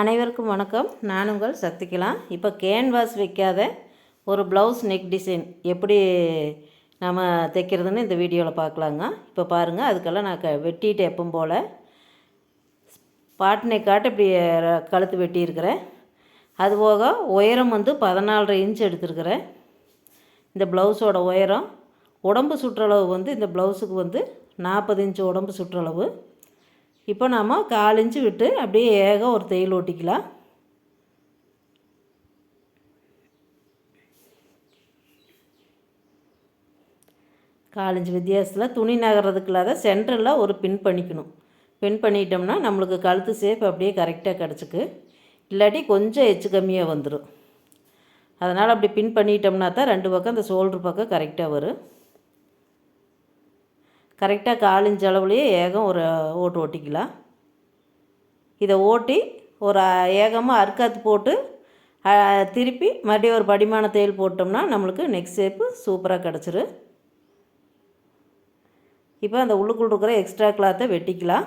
அனைவருக்கும் வணக்கம். நான் உங்கள் சக்திக்கலாம் இப்போ கேன்வாஸ் வைக்காத ஒரு ப்ளவுஸ் நெக் டிசைன் எப்படி நம்ம தைக்கிறதுன்னு இந்த வீடியோவில் பார்க்கலாங்க. இப்போ பாருங்கள் அதுக்கெல்லாம் நான் க வெட்டிட்டு எப்பவும் போல் பாட்டினை காட்டு இப்படி கழுத்து வெட்டியிருக்கிறேன். அதுபோக உயரம் வந்து பதினாலரை இன்ச் எடுத்திருக்கிறேன். இந்த ப்ளவுஸோட உயரம் உடம்பு சுற்றளவு வந்து இந்த ப்ளவுஸுக்கு வந்து நாற்பது இன்ச்சு உடம்பு சுற்றளவு. இப்போ நாம் கால் இன்ச்சு விட்டு அப்படியே ஏக ஒரு தையல் ஓட்டிக்கலாம். கால் வித்தியாசத்தில் துணி நகர்றதுக்கு இல்லாத சென்டரில் ஒரு பின் பண்ணிக்கணும். பின் பண்ணிட்டோம்னா நம்மளுக்கு கழுத்து சேஃப் அப்படியே கரெக்டாக கிடச்சிக்கு. இல்லாட்டி கொஞ்சம் எச்சு கம்மியாக வந்துடும் அதனால் அப்படி பின் பண்ணிட்டோம்னா தான் ரெண்டு பக்கம் இந்த ஷோல்ட்ரு பக்கம் கரெக்டாக வரும். கரெக்டாக காலிஞ்ச அளவுலேயே ஏகம் ஒரு ஓட்டு ஓட்டிக்கலாம் இதை ஓட்டி ஒரு ஏகமாக அறுக்காத்து போட்டு திருப்பி மறுபடியும் ஒரு படிமான தையல் போட்டோம்னா நம்மளுக்கு நெக்ஸ்ட் ஷேப்பு சூப்பராக கிடச்சிரு. இப்போ அந்த உள்ளுக்குள் இருக்கிற எக்ஸ்ட்ரா கிளாத்தை வெட்டிக்கலாம்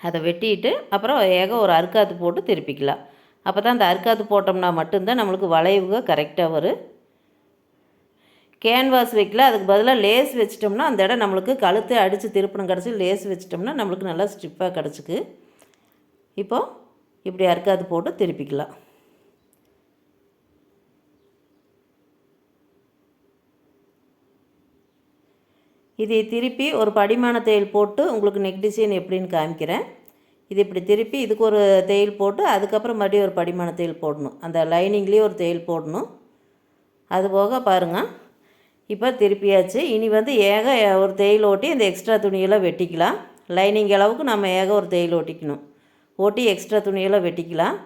அதை வெட்டிட்டு அப்புறம் ஏகம் ஒரு அறுக்காத்து போட்டு திருப்பிக்கலாம் அப்போ தான் அந்த அறுக்காத்து போட்டோம்னா மட்டும்தான் நம்மளுக்கு வளைவுக கரெக்டாக வரும். கேன்வாஸ் வைக்கல அதுக்கு பதிலாக லேஸ் வச்சிட்டோம்னா அந்த இடம் நம்மளுக்கு கழுத்தை அடித்து திருப்பணம் கிடச்சி லேஸ் வச்சிட்டோம்னா நம்மளுக்கு நல்லா ஸ்டிப்பாக கிடச்சிக்கு. இப்போது இப்படி அறுக்காது போட்டு திருப்பிக்கலாம். இதை திருப்பி ஒரு படிமான தையல் போட்டு உங்களுக்கு நெக் டிசைன் எப்படின்னு காமிக்கிறேன். இது இப்படி திருப்பி இதுக்கு ஒரு தையல் போட்டு அதுக்கப்புறம் மறுபடியும் ஒரு படிமான தையல் போடணும். அந்த லைனிங்லேயே ஒரு தையல் போடணும். அது போக பாருங்கள் இப்போ திருப்பியாச்சு. இனி வந்து ஏக ஒரு தையல் ஓட்டி இந்த எக்ஸ்ட்ரா துணியெல்லாம் வெட்டிக்கலாம். லைனிங் அளவுக்கு நம்ம ஏக ஒரு தையல் ஓட்டிக்கணும். ஓட்டி எக்ஸ்ட்ரா துணியெல்லாம் வெட்டிக்கலாம்.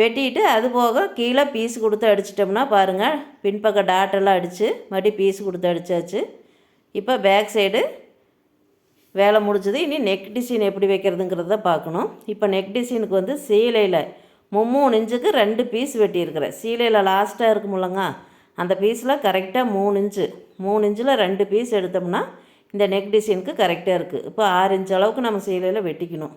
வெட்டிட்டு அது போக கீழே பீஸ் கொடுத்து அடிச்சிட்டோம்னா பாருங்கள் பின்பக்க டாட்டெல்லாம் அடித்து மறுபடியும் பீஸ் கொடுத்து அடித்தாச்சு இப்போ பேக் சைடு வேலை முடிஞ்சது இனி நெக் டிசைன் எப்படி வைக்கிறதுங்கிறத பார்க்கணும். இப்போ நெக் டிசைனுக்கு வந்து சீலையில் மூணு இன்ச்சுக்கு ரெண்டு பீஸ் வெட்டியிருக்கிறேன். சீலையில் லாஸ்ட்டாக இருக்குமில்லங்க அந்த பீஸில் கரெக்டாக மூணு இன்ச்சு மூணு இன்ச்சில் ரெண்டு பீஸ் எடுத்தோம்னா இந்த நெக் டிசைனுக்கு கரெக்டாக இருக்குது இப்போ ஆறு இன்ச் அளவுக்கு நம்ம சீலையில் வெட்டிக்கணும்.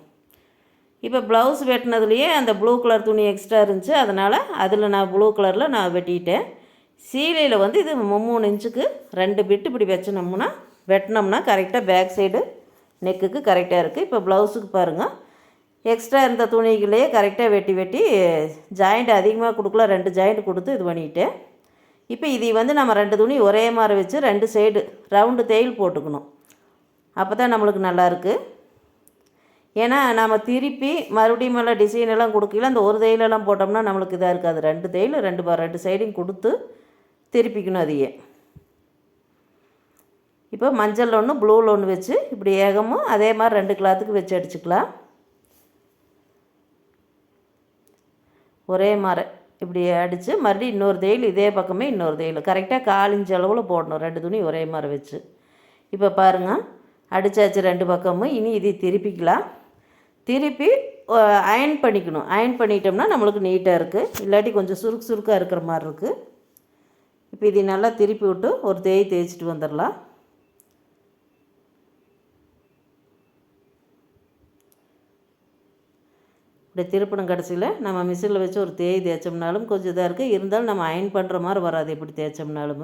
இப்போ ப்ளவுஸ் வெட்டினதுலேயே அந்த ப்ளூ கலர் துணி எக்ஸ்ட்ரா இருந்துச்சு அதனால் அதில் நான் ப்ளூ கலரில் நான் வெட்டிட்டேன். சீலையில் வந்து இது மூணு இன்ச்சுக்கு ரெண்டு பிட்டு இப்படி வச்சினோம்னா வெட்டினோம்னா கரெக்டாக பேக் சைடு நெக்குக்கு கரெக்டாக இருக்குது இப்போ ப்ளவுஸுக்கு பாருங்கள் எக்ஸ்ட்ரா இருந்த துணிகளையே கரெக்டாக வெட்டி வெட்டி ஜாயிண்ட் அதிகமாக கொடுக்கல ரெண்டு ஜாயிண்ட் கொடுத்து இது பண்ணிட்டேன் இப்போ இதை வந்து நம்ம ரெண்டு துணி ஒரே மாதிரி வச்சு ரெண்டு சைடு ரவுண்டு தையல் போட்டுக்கணும். அப்போ தான் நம்மளுக்கு நல்லாயிருக்கு ஏன்னா நம்ம திருப்பி மறுபடியும் எல்லாம் டிசைன் எல்லாம் கொடுக்கல அந்த ஒரு தையலெல்லாம் போட்டோம்னா நம்மளுக்கு இதாக இருக்காது. ரெண்டு தையில் ரெண்டு ரெண்டு சைடும் கொடுத்து திருப்பிக்கணும் அதையே. இப்போ மஞ்சள் ஒன்று ப்ளூவில் ஒன்று வச்சு இப்படி ஏகமும் அதே மாதிரி ரெண்டு கிளாத்துக்கு வச்சு அடிச்சுக்கலாம். ஒரே மாதிரி இப்படி அடித்து மறுபடியும் இன்னொரு தையல் இதே பக்கமே இன்னொரு தையல். கரெக்டாக கால் அளவில் போடணும் ரெண்டு துணி ஒரே மாதிரி வச்சு. இப்போ பாருங்கள் அடித்தாச்சு ரெண்டு பக்கமும் இனி இதை திருப்பிக்கலாம். திருப்பி அயன் பண்ணிக்கணும். அயன் பண்ணிட்டோம்னா நம்மளுக்கு நீட்டாக இருக்குது இல்லாட்டி கொஞ்சம் சுருக்கு சுருக்காக இருக்கிற மாதிரி இருக்குது இப்போ இதை நல்லா திருப்பி விட்டு ஒரு தேய் தேய்ச்சிட்டு வந்துடலாம். இப்படி திருப்பணம் கடைசியில் நம்ம மிஷினில் வச்சு ஒரு தேய் தேய்ச்சோம்னாலும் கொஞ்சம் இதாக இருக்குது இருந்தாலும் நம்ம அயன் பண்ணுற மாதிரி வராது இப்படி தேய்ச்சோம்னாலும்.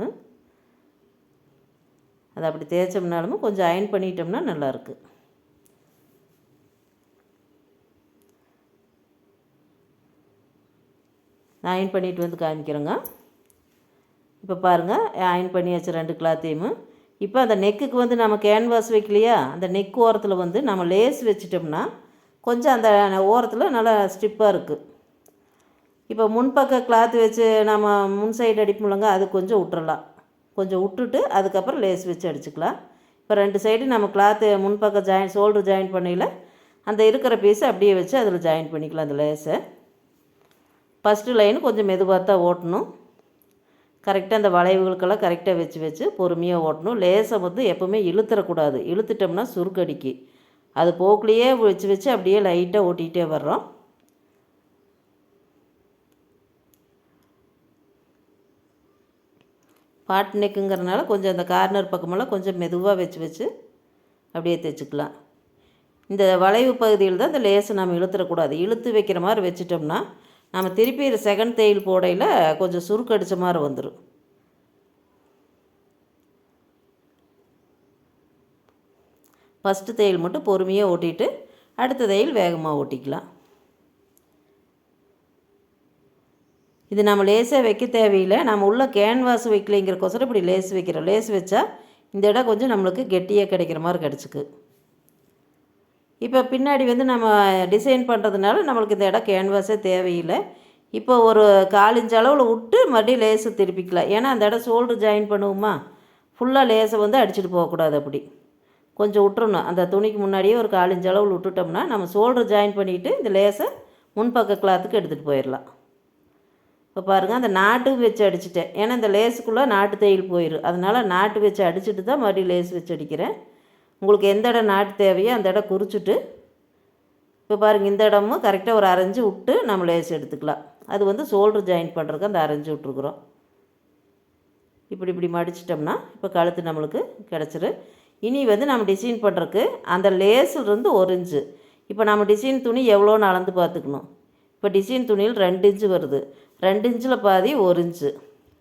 அதை அப்படி தேய்ச்சோம்னாலும் கொஞ்சம் அயன் பண்ணிட்டோம்னா நல்லாயிருக்கு நான் அயன் பண்ணிட்டு வந்து காமிக்கிறேங்க. இப்போ பாருங்கள் அயன் பண்ணியாச்சு ரெண்டு கிளாத்தையும் இப்போ அந்த நெக்குக்கு வந்து நம்ம கேன்வாஸ் வைக்கலையா? அந்த நெக் ஓரத்தில் வந்து நம்ம லேஸ் வச்சிட்டோம்னா கொஞ்சம் அந்த ஓரத்தில் நல்லா ஸ்டிப்பாக இருக்குது இப்போ முன்பக்க கிளாத் வச்சு நம்ம முன் சைடு அடிப்போம்லங்க அது கொஞ்சம் விட்டுறலாம் கொஞ்சம் விட்டுட்டு அதுக்கப்புறம் லேஸ் வச்சு அடிச்சுக்கலாம். இப்போ ரெண்டு சைடு நம்ம கிளாத்து முன்பக்கம் ஜாயின் ஷோல்டர் ஜாயின் பண்ணையில் அந்த இருக்கிற பீஸை அப்படியே வச்சு அதில் ஜாயின் பண்ணிக்கலாம் அந்த லேஸை ஃபஸ்ட்டு லைன் கொஞ்சம் மெதுவாக தான் ஓட்டணும். கரெக்டாக அந்த வளைவுகளுக்கெல்லாம் கரெக்டாக வச்சு வச்சு பொறுமையாக ஓட்டணும். லேசை வந்து எப்போவுமே இழுத்துறக்கூடாது. இழுத்துட்டோம்னா சுருக்கடிக்கு. அது போக்குலேயே வச்சு வச்சு அப்படியே லைட்டாக ஓட்டிகிட்டே வர்றோம். பாட் நெக்குங்கிறனால கொஞ்சம் அந்த கார்னர் பக்கமெல்லாம் கொஞ்சம் மெதுவாக வச்சு வச்சு அப்படியே தைச்சிக்கலாம் இந்த வளைவு பகுதியில் தான் இந்த லேஸை நம்ம இழுத்துடக்கூடாது இழுத்து வைக்கிற மாதிரி வச்சிட்டோம்னா நம்ம திருப்பி செகண்ட் தையல் போடையில் கொஞ்சம் சுருக்கடித்த மாதிரி வந்துடும் ஃபஸ்ட்டு தையல் மட்டும் பொறுமையாக ஓட்டிட்டு அடுத்த தையல் வேகமாக ஓட்டிக்கலாம். இது நம்ம லேஸாக வைக்க தேவையில்லை. நம்ம உள்ள கேன்வாஸ் வைக்கலைங்கிறக்கோசரம் இப்படி லேஸ் வைக்கிறோம். லேஸ் வச்சா இந்த இடம் கொஞ்சம் நம்மளுக்கு கெட்டியாக கிடைக்கிற மாதிரி கிடச்சிக்கு. இப்போ பின்னாடி வந்து நம்ம டிசைன் பண்ணுறதுனால நம்மளுக்கு இந்த இடம் கேன்வாஸே தேவையில்லை. இப்போ ஒரு காலிஞ்சு அளவில் விட்டு மறுபடியும் லேஸை திருப்பிக்கலாம். ஏன்னா அந்த இடம் ஷோல்டர் ஜாயின் பண்ணுவோமா? ஃபுல்லாக லேஸை வந்து அடிச்சுட்டு போகக்கூடாது அப்படி. கொஞ்சம் விட்டுறணும். அந்த துணிக்கு முன்னாடியே ஒரு காலஞ்சு அளவு விட்டுட்டோம்னா நம்ம ஷோல்டர் ஜாயின் பண்ணிவிட்டு இந்த லேஸை முன்பக்க கிளாத்துக்கு எடுத்துகிட்டு போயிடலாம் இப்போ பாருங்கள் அந்த நாட்டு வச்சு அடிச்சிட்டேன். ஏன்னா இந்த லேஸுக்குள்ளே நாட்டு தையல் போயிடும் அதனால் நாட்டு வச்சு அடிச்சுட்டு தான் மறுபடியும் லேஸ் வச்சு அடிக்கிறேன். உங்களுக்கு எந்த இடம் நாட்டு தேவையோ அந்த இடம் குறிச்சிட்டு இப்போ பாருங்கள் இந்த இடமும் கரெக்டாக ஒரு அரைஞ்சு விட்டு நம்ம லேஸ் எடுத்துக்கலாம். அது வந்து ஷோல்டர் ஜாயின் பண்ணுறதுக்கு அந்த அரைஞ்சு விட்ருக்குறோம் இப்படி இப்படி மடிச்சிட்டோம்னா இப்போ கழுத்து நம்மளுக்கு கிடச்சிரு. இனி வந்து நம்ம டிசைன் பண்ணுறக்கு அந்த லேஸிலிருந்து ஒரு இன்ச்சு. இப்போ நம்ம டிசைன் துணி எவ்வளோன்னு அளந்து பார்த்துக்கணும்? இப்போ டிசைன் துணியில் ரெண்டு இன்ச்சு வருது. ரெண்டு இன்ச்சில் பாதி ஒரு இன்ச்சு.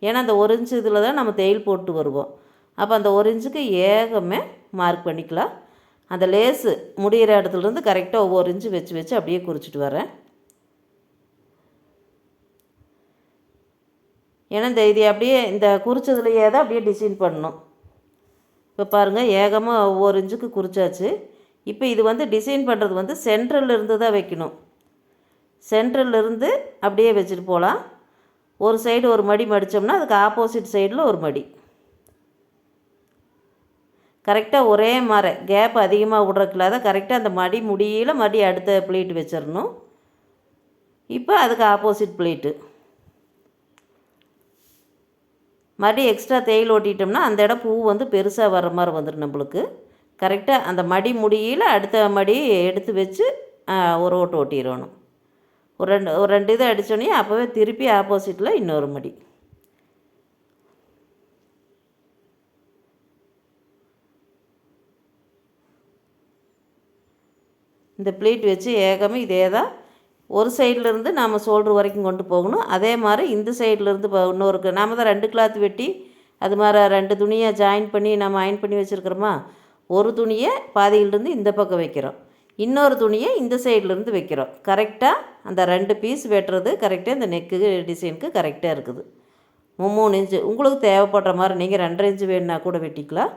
ஏன்னா அந்த ஒரு இன்ச்சு இதில் தான் நம்ம தையல் போட்டு வருவோம். அப்போ அந்த ஒரு இன்ச்சுக்கு ஏகமே மார்க் பண்ணிக்கலாம். அந்த லேஸு முடிகிற இடத்துலேருந்து கரெக்டாக ஒவ்வொரு இன்ச்சு வச்சு வச்சு அப்படியே குறிச்சிட்டு வரேன். ஏன்னா இந்த இது அப்படியே இந்த குறிச்சதுலையே தான் அப்படியே டிசைன் பண்ணணும். இப்போ பாருங்கள் ஏகமாக ஒவ்வொரு இன்ச்சுக்கு குறிச்சாச்சு. இப்போ இது வந்து டிசைன் பண்ணுறது வந்து சென்ட்ரல்லிருந்து தான் வைக்கணும். சென்ட்ரல்லிருந்து அப்படியே வச்சுட்டு போகலாம் ஒரு சைடு ஒரு மடி மடித்தோம்னா அதுக்கு ஆப்போசிட் சைடில் ஒரு மடி. கரெக்டாக ஒரே மாதிரி கேப் அதிகமாக விட்றக்கில்லாத கரெக்டாக அந்த மடி முடியல மடி அடுத்த பிளேட் வச்சிடணும். இப்போ அதுக்கு ஆப்போசிட் பிளேட்டு மறுபடியும் எக்ஸ்ட்ரா தேயில் ஓட்டிட்டோம்னா அந்த இடம் பூ வந்து பெருசாக வர மாதிரி வந்துடும் நம்மளுக்கு. கரெக்டாக அந்த மடி முடியில் அடுத்த மடி எடுத்து வச்சு ஒரு ஓட்டு ஓட்டிடணும். ஒரு ரெண்டு ஒரு ரெண்டு இதை அடித்தோடனே அப்போவே திருப்பி ஆப்போசிட்டில் இன்னொரு மடி. இந்த ப்ளீட் வச்சு ஏகமே இதே தான் ஒரு சைட்லேருந்து நாம் ஷோல்ட்ரு வரைக்கும் கொண்டு போகணும். அதே மாதிரி இந்த சைட்லேருந்து இப்போ இன்னொருக்கு நாம் தான் ரெண்டு கிளாத் வெட்டி அது மாதிரி ரெண்டு துணியை ஜாயின் பண்ணி நம்ம அயன் பண்ணி வச்சுருக்குறோமா? ஒரு துணியை பாதியிலிருந்து இந்த பக்கம் வைக்கிறோம். இன்னொரு துணியை இந்த சைட்லேருந்து வைக்கிறோம். கரெக்டாக அந்த ரெண்டு பீஸ் வெட்டுறது கரெக்டாக இந்த நெக்கு டிசைனுக்கு கரெக்டாக இருக்குது. மூணு இன்ச்சு உங்களுக்கு தேவைப்படுற மாதிரி நீங்கள் ரெண்டரை இன்ச்சு வேணுன்னா கூட வெட்டிக்கலாம்.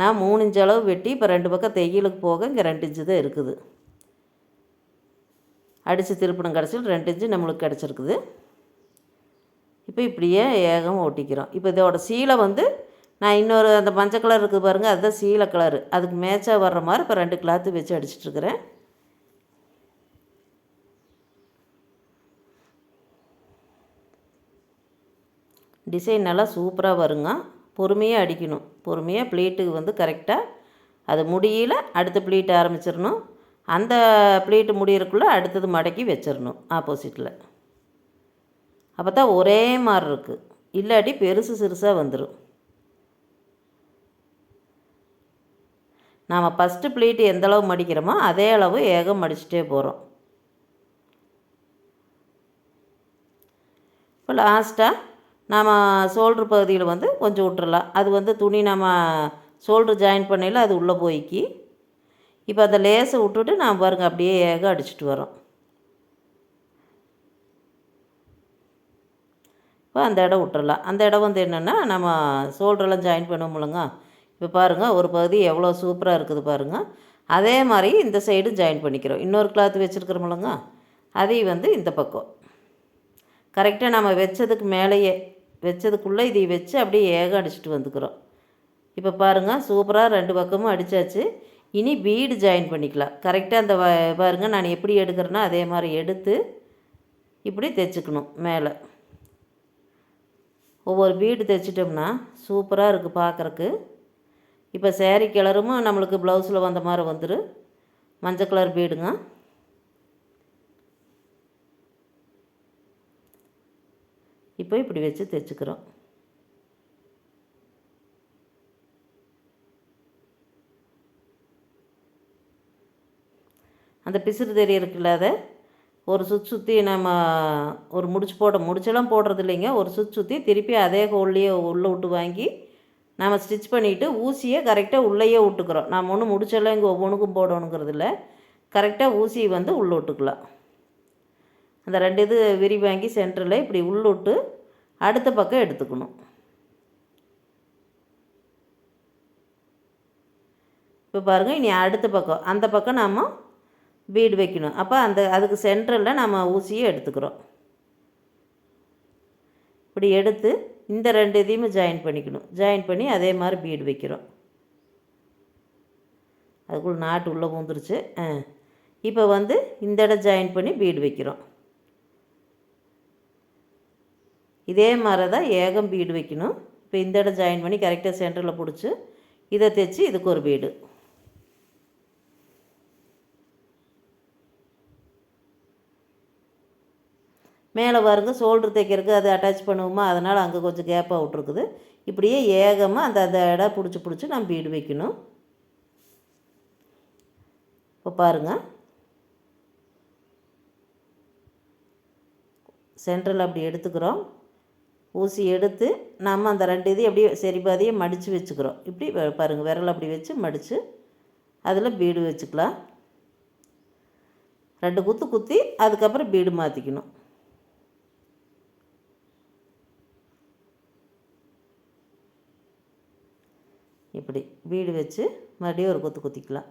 நான் மூணு இன்ச்சு அளவு வெட்டி இப்போ ரெண்டு பக்கம் தையலுக்கு போக இங்கே ரெண்டு இன்ச்சு தான் இருக்குது. அடித்து திருப்பணும் கிடச்சிட்டு ரெண்டு இன்ச்சு நம்மளுக்கு கிடச்சிருக்குது. இப்போ இப்படியே ஏகம் ஒட்டிக்கிறோம். இப்போ இதோட சீலை வந்து நான் இன்னொரு அந்த மஞ்சள் கலர் இருக்குது பாருங்கள் அதுதான் சீலை கலரு. அதுக்கு மேட்சாக வர்ற மாதிரி இப்போ ரெண்டு கிளாத்து வச்சு அடிச்சிட்ருக்கிறேன் டிசைன் நல்லா சூப்பராக வருங்க. பொறுமையாக அடிக்கணும். பொறுமையாக ப்ளீட்டுக்கு வந்து கரெக்டாக அது முடியல அடுத்த ப்ளீட் ஆரம்பிச்சிடணும். அந்த ப்ளீட்டு முடியறக்குள்ளே அடுத்தது மடக்கி வச்சிடணும் ஆப்போசிட்டில் அப்போ தான் ஒரே மாதிரி இருக்குது இல்லாட்டி பெருசு சிறுசாக வந்துடும் நாம் ஃபஸ்ட்டு ப்ளீட்டு எந்த அளவு மடிக்கிறோமோ அதே அளவு ஏகம் மடிச்சுட்டே போகிறோம் இப்போ லாஸ்ட்டாக நாம் ஷோல்ட்ரு பகுதியில் வந்து கொஞ்சம் விட்டுறலாம். அது வந்து துணி நம்ம ஷோல்ட்ரு ஜாயின் பண்ணையில் அது உள்ளே போய்க்கி இப்போ அந்த லேஸை விட்டுட்டு நான் பாருங்கள் அப்படியே ஏகம் அடிச்சுட்டு வரோம். இப்போ அந்த இடம் விட்டுறலாம். அந்த இடம் வந்து என்னென்னா நம்ம ஷோல்டரெல்லாம் ஜாயின் பண்ணுவோம்லங்க. இப்போ பாருங்கள் ஒரு பகுதி எவ்வளோ சூப்பராக இருக்குது பாருங்கள் அதே மாதிரி இந்த சைடும் ஜாயின் பண்ணிக்கிறோம். இன்னொரு கிளாத் வச்சுருக்குறோம்லங்க. அதையும் வந்து இந்த பக்கம். கரெக்டாக நம்ம வச்சதுக்கு மேலேயே வச்சதுக்குள்ளே இதை வச்சு அப்படியே ஏகம் அடிச்சுட்டு வந்துக்கிறோம். இப்போ பாருங்கள் சூப்பராக ரெண்டு பக்கமும் அடித்தாச்சு இனி பீடு ஜாயின் பண்ணிக்கலாம். கரெக்டாக அந்த பாருங்கள் நான் எப்படி எடுக்கிறேன்னா அதே மாதிரி எடுத்து இப்படி தைச்சிக்கணும் மேலே. ஒவ்வொரு பீடு தைச்சிட்டோம்னா சூப்பராக இருக்குது பார்க்குறக்கு இப்போ சேரீ கலரும் நம்மளுக்கு ப்ளவுஸில் வந்த மாதிரி வந்துடும் மஞ்சள் கலர் பீடுங்க இப்போ இப்படி வச்சு தைச்சிக்கிறோம். அந்த பிசுறு தெரிய இருக்குல்ல அதை? ஒரு சுற்று சுற்றி நம்ம ஒரு முடிச்சு போட முடிச்செல்லாம் போடுறது இல்லைங்க. ஒரு சுற்று சுற்றி திருப்பி அதே ஹோல்லையே உள்ளே விட்டு வாங்கி நம்ம ஸ்டிச் பண்ணிவிட்டு ஊசியை கரெக்டாக உள்ளேயே விட்டுக்கிறோம். நம்ம ஒன்றும் முடிச்செல்லாம் இங்கே ஒவ்வொன்றுக்கும் போடணுங்கிறது இல்லை. கரெக்டாக ஊசியை வந்து உள்ளே விட்டுக்கலாம். அந்த ரெண்டு இது விரி வாங்கி சென்டரில் இப்படி உள்ளுட்டு அடுத்த பக்கம் எடுத்துக்கணும். இப்போ பாருங்கள் இனி அடுத்த பக்கம். அந்த பக்கம் நாம் பீடு வைக்கணும். அப்போ அந்த அதுக்கு சென்டரில் நம்ம ஊசியை எடுத்துக்கிறோம். இப்படி எடுத்து இந்த ரெண்டு இதையுமே ஜாயின் பண்ணிக்கணும். ஜாயின் பண்ணி அதே மாதிரி பீடு வைக்கிறோம். அதுக்குள்ளே நாட்டு உள்ளே பூந்துருச்சு. ஆ. இப்போ வந்து இந்த இடம் ஜாயின் பண்ணி பீடு வைக்கிறோம். இதே மாதிரி தான் ஏகம் பீடு வைக்கணும். இப்போ இந்த இடம் ஜாயின் பண்ணி கரெக்டாக சென்டரில் பிடிச்சி இதை தைச்சி இதுக்கு ஒரு பீடு மேலே பாருங்கள் ஷோல்டர் தைக்கிறதுக்கு அது அட்டாச் பண்ணுவோமா? அதனால் அங்கே கொஞ்சம் கேப்பாக விட்ருக்குது இப்படியே ஏகமாக அந்த அந்த இடம் பிடிச்சி பிடிச்சி நம்ம பீடு வைக்கணும். இப்போ பாருங்கள் சென்ட்ரல் அப்படி எடுத்துக்கிறோம். ஊசி எடுத்து நம்ம அந்த ரெண்டு இதையும் அப்படியே சரி பாதியை மடித்து வச்சுக்கிறோம். இப்படி பாருங்கள் விரல் அப்படி வச்சு மடித்து அதில் பீடு வச்சுக்கலாம். ரெண்டு குத்து குத்தி அதுக்கப்புறம் பீடு மாற்றிக்கணும் இப்படி பீடு வச்சு மறுபடியும் ஒரு குத்து குத்திக்கலாம்.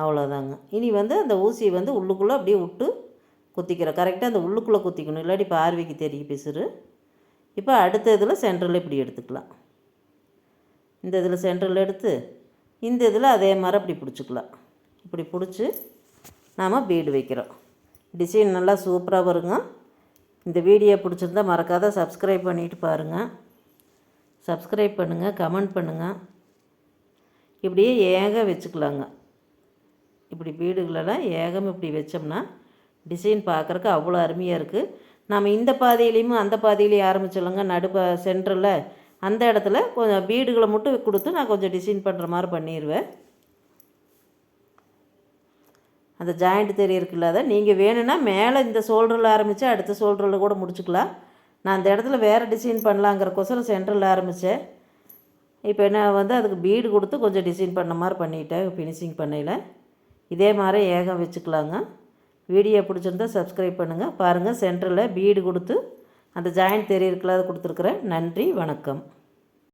அவ்வளோதாங்க இனி வந்து அந்த ஊசியை வந்து உள்ளுக்குள்ளே அப்படியே விட்டு குத்திக்கிறோம். கரெக்டாக அந்த உள்ளுக்குள்ளே குத்திக்கணும். இல்லாட்டி பார்வைக்கு தெரிய பிசுறு. இப்போ அடுத்த இதில் சென்ட்ரல் இப்படி எடுத்துக்கலாம். இந்த இதில் சென்ட்ரல் எடுத்து இந்த இதில் அதே மாதிரி அப்படி பிடிச்சிக்கலாம். இப்படி பிடிச்சி நாம் பீடு வைக்கிறோம். டிசைன் நல்லா சூப்பராக வருங்க. இந்த வீடியோ பிடிச்சிருந்தா மறக்காத சப்ஸ்கிரைப் பண்ணிவிட்டு பாருங்கள் சப்ஸ்கிரைப் பண்ணுங்கள் கமெண்ட் பண்ணுங்கள் இப்படியே ஏக வச்சுக்கலாங்க. இப்படி வீடுகளெல்லாம் ஏகம் இப்படி வச்சோம்னா டிசைன் பார்க்குறக்கு அவ்வளோ அருமையாக இருக்குது நம்ம இந்த பாதையிலையும் அந்த பாதையிலையும் ஆரம்பிச்சிடலாங்க. நடுப்ப சென்டரில் அந்த இடத்துல கொஞ்சம் வீடுகளை மட்டும் கொடுத்து நான் கொஞ்சம் டிசைன் பண்ணுற மாதிரி பண்ணிடுவேன் அந்த ஜாயிண்ட் தெரியறதுக்கு அதை நீங்கள் வேணும்னா மேலே இந்த ஷோல்டரில் ஆரம்பித்து அடுத்த ஷோல்டரில் கூட முடிச்சுக்கலாம். நான் அந்த இடத்துல வேறு டிசைன் பண்ணலாங்கிறக்கோசரம் சென்டரில் ஆரம்பித்தேன் இப்போ என்ன வந்து அதுக்கு பீடு கொடுத்து கொஞ்சம் டிசைன் பண்ண மாதிரி பண்ணிட்டேன் ஃபினிஷிங் பண்ணையில். இதே மாதிரி ஏகம் வச்சுக்கலாங்க. வீடியோ பிடிச்சிருந்தா சப்ஸ்கிரைப் பண்ணுங்கள் பாருங்கள் சென்டரில் பீடு கொடுத்து அந்த ஜாயிண்ட் தெரியறதுக்குள்ள கொடுத்துருக்குறேன். நன்றி வணக்கம்.